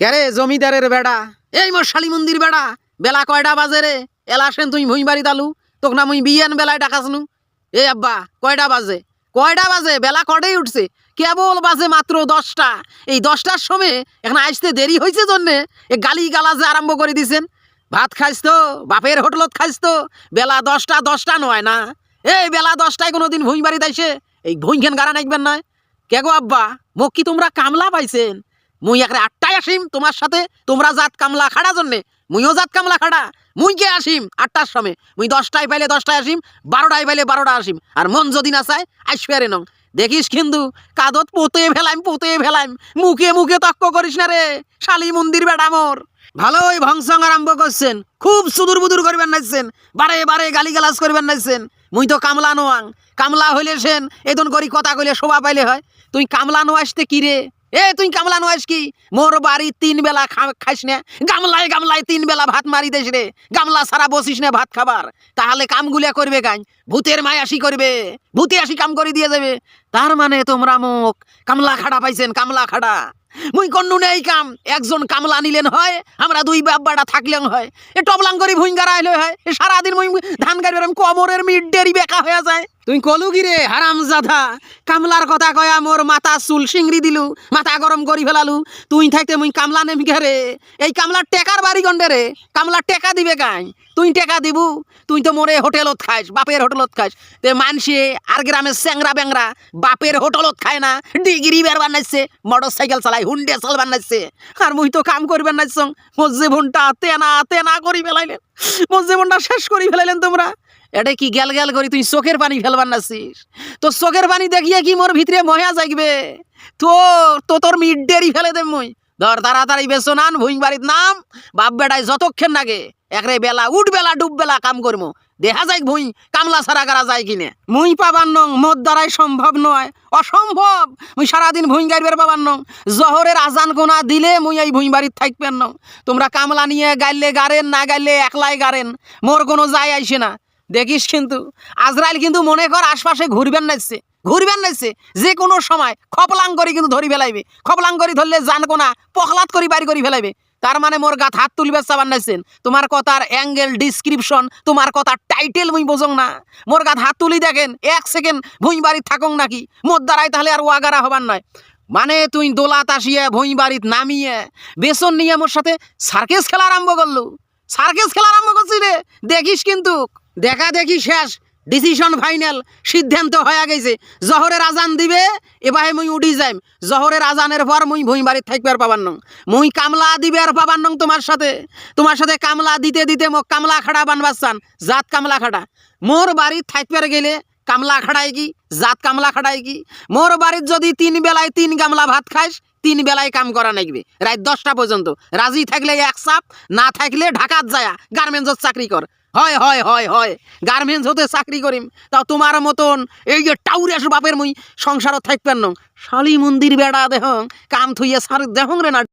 ক্যারে জমিদারের বেড়া? এই মোর শালি মন্দির বেড়া। বেলা কয়টা বাজে রে? এলাসেন তুই ভুঁই বাড়ি দালু তোক না মুই বিয়ান বেলায় ডাকাসনু। এ আব্বা, কয়টা বাজে? কয়টা বাজে? বেলা কটাই উঠছে? কেবল বাজে মাত্র দশটা। এই দশটার সময় এখন আসতে দেরি হয়েছে জন্যে এ গালি গালাজে আরম্ভ করে দিছেন। ভাত খাইস তো, বাপের হোটেলত খাইস তো। বেলা দশটা দশটা নয় না? এই বেলা দশটায় কোনো দিন ভুঁই বাড়ি দাইছে এই ভুঁইখান গাড়া নাকবেন নয়। কে গো আব্বা, মোক কি তোমরা কামলা পাইছেন? মুই একরে আটটায় আসিম তোমার সাথে, তোমরা জাত কামলা খাড়া জন্যে। মুইও জাত কামলা খাড়া, মুই কে আসিম? আটটার সময়। মুই দশটায় পাইলে দশটায় আসিম, বারোটায় পাইলে বারোটা আসিম। আর মন যদি না চায় আইসুয়ারে নং। দেখিস কিন্তু, কাদত পোতে ফেলাইম পোতে ফেলাইম। মুখে মুখে তক্ক করিস না রে, শালি মন্দির বেড়া মোর। ভালোই ভংসং আরম্ভ করছেন, খুব সুদূর বুদুর করবেন নাইছেন বারে বারে গালি গালাজ করবেন নাইছেন মুই তো কামলা নোয়াং। কামলা হইলে সেন এদন করি কথা কইলে শোভা পাইলে হয়। তুই কামলা নো আসতে কি রে? এ, তুই কামলা নয়স কি? মোর বাড়ি তিন বেলা খাইস না। গামলায় গামলায় তিন বেলা ভাত মারি দেশ রে। গামলা সারা বসিস না ভাত খাবার। তাহলে কামগুলা করবে কান ভূতের মায় আসি করবে। ভূতে আসি কাম করে দিয়ে যাবে। তার মানে তোমরা মুখ। কামলা খাড়া পাইছেন, কামলা খাড়া। মুই কন্নু নেই কাম। একজন কামলা নিলেন হয় আমরা দুই বাব্বাটা থাকলেন হয়। এ টবলাং করি ভুইঙ্গারা আইলে হয় এ সারাদিন মুই ধান গাড়ি কমরের মিড ডেরি বেকা হয়ে যায়। তুই কলু গিরে হারাম জাধা কামলার কথা কয়া মোর মাথা চুল সিংড়ি দিলু মাথা গরম করি ফেলালু। তুই থাকতে মুই কামলা নেম রে? এই কামলার টেকার বাড়ি গন্ডে রে? কামলা টেকা দিবে কাই? তুই টেকা দিবু? তুই তো মোরে হোটেলত খাইস বাপের হোটেলত খাইস। তে মানসে আর গ্রামের স্যাংরা ব্যাংরা বাপের হোটেলত খায় না ডিগ্রি বের বানাইছে মোটর সাইকেল চালাই হুন্ডে চাল বানাইছে। আর মুই তো কাম করবেন নাইছং মোর জীবনটা তেনা তেনা করি ফেলাইলেন। মোর জীবনটা শেষ করি ফেলাইলেন তোমরা। এটা কি গেল গেল করি তুই চোখের পানি ফেলবার নাছিস তো চোখের পানি দেখিয়ে কি মোর ভিতরে মহা যাইবে তো তো তোর মিড ডেরি ফেলে দেব মুই। ধর তাড়াতাড়ি বেসো নান ভুইং বাড়ির নাম। বাপ বেটাই যতক্ষণ লাগে একরে বেলা, উঠ বেলা, ডুব বেলা কাম করব দেখা যায় ভুঁই কামলা ছাড়া করা যায় কিনে। মুই পাবার নং মোর দ্বারাই সম্ভব নয়। অসম্ভব! মুই সারাদিন ভুইং গাইবার পাবার নং। জহরের আজান কোনা দিলে মুই এই ভুঁই বাড়ির থাকবেন নং। তোমরা কামলা নিয়ে গাইলে গারেন, না গাইলে একলাই গারেন। মোর কোনো যায় আইসে না। দেখিস কিন্তু, আজরাইল কিন্তু মনে কর আশপাশে ঘুরবেন নাইছে। ঘুরবেন নাইছে, যে কোনো সময়। খপলাং করে কিন্তু ধরি ফেলাইবে। খপলাং করে ধরলে জান কোনা পখলাত করি বাড়ি করে ফেলাইবে। তার মানে মোর গাত হাত তুলবে চাবান নাইছেন। তোমার কথার অ্যাঙ্গেল ডিসক্রিপশন তোমার কথার টাইটেল মুই বোঝং না। মোর গাত হাত তুলি দেখেন, এক সেকেন্ড ভুঁই বাড়ি থাকং নাকি? মোর দ্বারাই তাহলে আর ওয়াগারা হবার নয়। মানে তুই দোলাত আসিয়ে ভুঁই বাড়িত নামিয়ে বেসন নিয়ে মোর সাথে সার্কেস খেলা আরম্ভ করলু। সার্কেস খেলা আরম্ভ করছি রে। দেখিস কিন্তু। দেখা দেখি শেষ। ডিসিশন ফাইনাল সিদ্ধান্ত হয়ে গেছে। জহরের আজান দিবে, এবার মুই উঠি যাইম। জহরের আজানের পর মুই ভুঁই বাড়ির থাকবে আর পাবার নং। মুই কামলা দিবে আর পাবার নং তোমার সাথে। তোমার সাথে কামলা দিতে দিতে মোক কামলা খাড়া বানবার চান, জাত কামলা খাড়া। মোর বাড়ির থাকবে গেলে কামলা খাড়াই কি, জাত কামলা খাড়াই কি? মোর বাড়ির যদি তিন বেলায় তিন গামলা ভাত খাইস, তিন বেলায় কাম করা নাগবে। রাত দশটা পর্যন্ত। রাজি থাকলে এক চাপ, না থাকলে ঢাকাত যায়া, গার্মেন্টসত চাকরি কর। হয় হয় হয় হয়। গার্মেন্টস হতে চাকরি করিম। তা তোমার মতন এই যে টাউরিয়াস বাপের মুই সংসারও থাকবেন শালি মন্দির বেড়া দেহং, কাম থুইয়া সার দেহং রে না